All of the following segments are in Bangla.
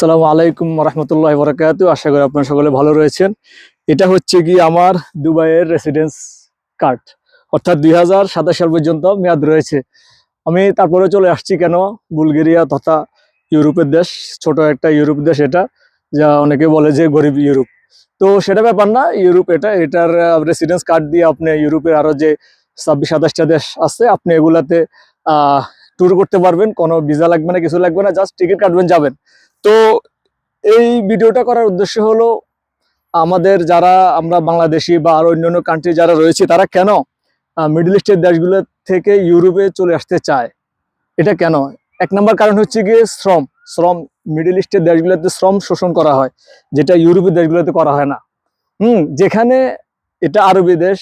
সালামু আলাইকুম রহমতুল্লাহ বরাকাত আশা করি আপনারা সকলে ভালো রয়েছেন। এটা হচ্ছে কি আমার দুবাইয়ের রেসিডেন্স কার্ড অর্থাৎ দুই হাজার সাতাশ সাল পর্যন্ত মেয়াদ রয়েছে। আমি তারপরে চলে আসছি কেন? বুলগেরিয়া তথা ইউরোপের দেশ। ছোট একটা ইউরোপ দেশ এটা, যা অনেকে বলে যে গরিব ইউরোপ। তো সেটা ব্যাপার না, ইউরোপ এটা, এটার রেসিডেন্স কার্ড দিয়ে আপনি ইউরোপের আরও যে ছাব্বিশ সাতাশটা দেশ আছে, আপনি এগুলাতে ট্যুর করতে পারবেন। কোনো ভিসা লাগবে না, কিছু লাগবে না জাস্ট টিকিট কাটবেন, যাবেন। তো এই ভিডিওটা করার উদ্দেশ্য হলো, আমাদের যারা আমরা বাংলাদেশি বা আর অন্যান্য কান্ট্রি যারা রয়েছে, তারা কেন মিডল ইস্টের দেশগুলো থেকে ইউরোপে চলে আসতে চায়? এটা কেন? এক নম্বর কারণ হচ্ছে গিয়ে শ্রম। শ্রম মিডল ইস্টের দেশগুলোতে শ্রম শোষণ করা হয়, যেটা ইউরোপের দেশগুলোতে করা হয় না। হুম, যেখানে এটা আরবি দেশ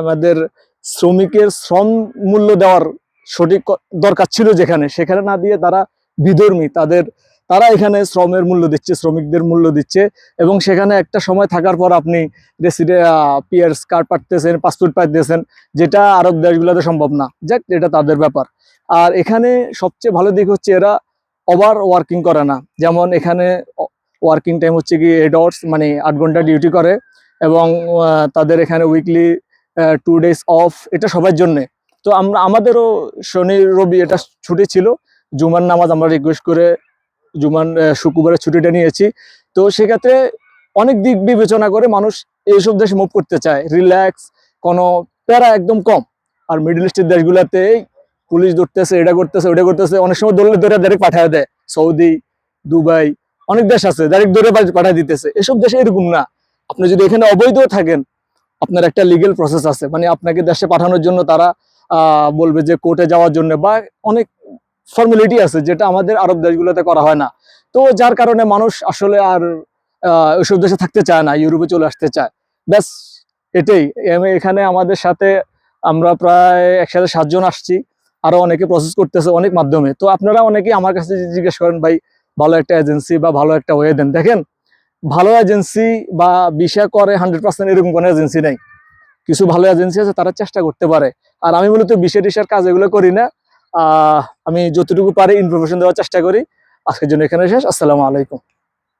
আমাদের শ্রমিকের শ্রম মূল্য দেওয়ার সঠিক দরকার ছিল যেখানে। সেখানে না দিয়ে তারা বিধর্মী, তাদের, তারা এখানে শ্রমের মূল্য দিচ্ছে, শ্রমিকদের মূল্য দিচ্ছে এবং সেখানে একটা সময় থাকার পর আপনি পিয়ার্স কার্ড পাঠতেছেন পাসপোর্ট পাইতেছেন যেটা আরব দেশগুলোতে সম্ভব না। যাক, এটা তাদের ব্যাপার। আর এখানে সবচেয়ে ভালো দিক হচ্ছে এরা ওভার ওয়ার্কিং করে না। যেমন এখানে ওয়ার্কিং টাইম হচ্ছে কি এইট আওয়ার্স মানে আট ঘণ্টা ডিউটি করে এবং তাদের এখানে উইকলি টু ডেজ অফ এটা সবার জন্যে। তো আমরা আমাদেরও শনি, রবি এটা ছুটি ছিল। জুমার নামাজ আমরা রিকোয়েস্ট করে জুমান শুক্রবারের ছুটিটা নিয়েছি। তো সেক্ষেত্রে অনেক দিক বিবেচনা করে মানুষ এইসব দেশে মুভ করতে চায়। রিল্যাক্স কোনো প্যারা একদম কম। আর মিডল ইস্টের দেশগুলোতে পুলিশ ধরতেছে, এটা করতেছে ওটা করতেছে। অনেক সময় ধরলে ধরে ডাইরেক্ট পাঠায় দেয়। সৌদি, দুবাই, অনেক দেশ আছে ডাইরেক্ট ধরে পাঠিয়ে দিতেছে। এসব দেশে এরকম না। আপনি যদি এখানে অবৈধ থাকেন, আপনার একটা লিগেল প্রসেস আছে। মানে আপনাকে দেশে পাঠানোর জন্য তারা বলবে যে কোর্টে যাওয়ার জন্য বা অনেক ফর্মালিটি আছে যেটা আমাদের আরব দেশগুলোতে করা হয় না। তো যার কারণে মানুষ আসলে আর ওইসব দেশে থাকতে চায় না, ইউরোপে চলে আসতে চায়। ব্যাস, এটাই। এখানে আমাদের সাথে আমরা প্রায় একসাথে সাতজন আসছি, আরও অনেকে প্রসেস করতেছে অনেক মাধ্যমে। তো আপনারা অনেকেই আমার কাছে জিজ্ঞেস করেন, ভাই, ভালো একটা এজেন্সি বা ভালো একটা ওয়ে দেন? দেখেন, ভালো এজেন্সি বা বিষয় করে হান্ড্রেড পার্সেন্ট এরকম কোনো এজেন্সি নেই। কিছু ভালো এজেন্সি আছে, তারা চেষ্টা করতে পারে। আর আমি মূলত বিষয় টিষের কাজ এগুলো করি না। আমি যতটুকু পারি ইনফরমেশন দেওয়ার চেষ্টা করি। আজকের জন্য এখানে শেষ। আসসালামু আলাইকুম।